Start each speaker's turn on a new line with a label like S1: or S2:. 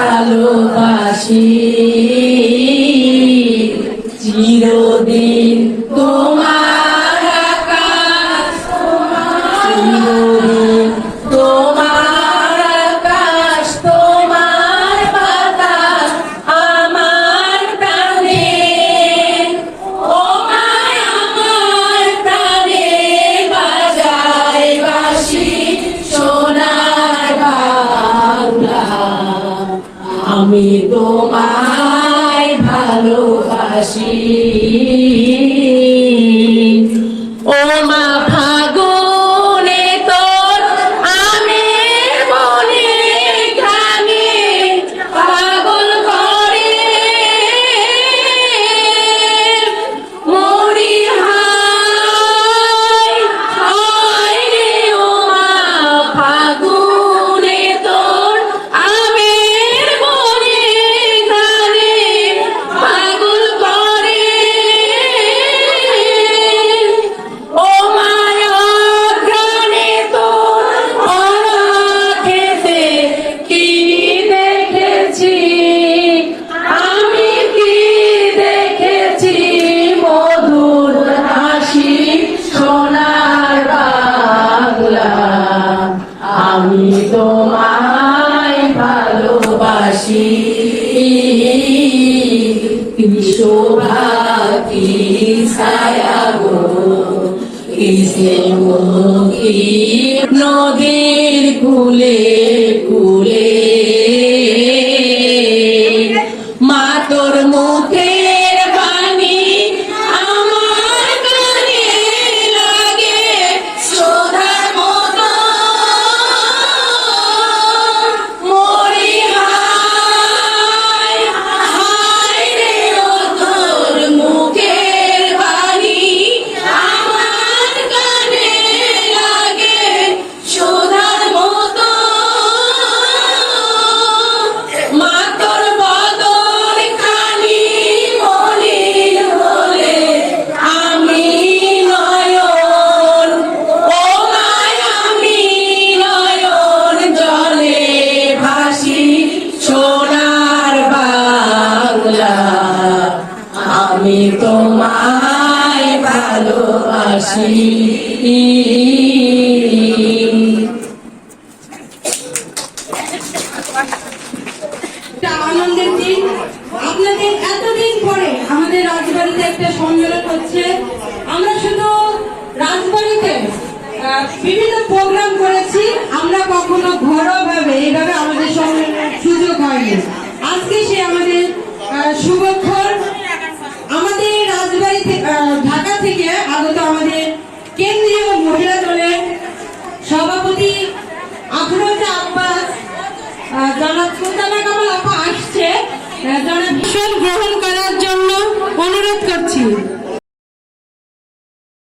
S1: ভালোবাসি চির আমি তোমায় ভালোবাসি। শোভা কি ছায়া গো কিসের নদীর কুলে কুলে আমি তোমায় ভালোবাসি।
S2: আনন্দের দিন। এতদিন পরে আমাদের রাজবাড়িতে একটা আমরা শুধু রাজবাড়িতে বিভিন্ন প্রোগ্রাম করেছি।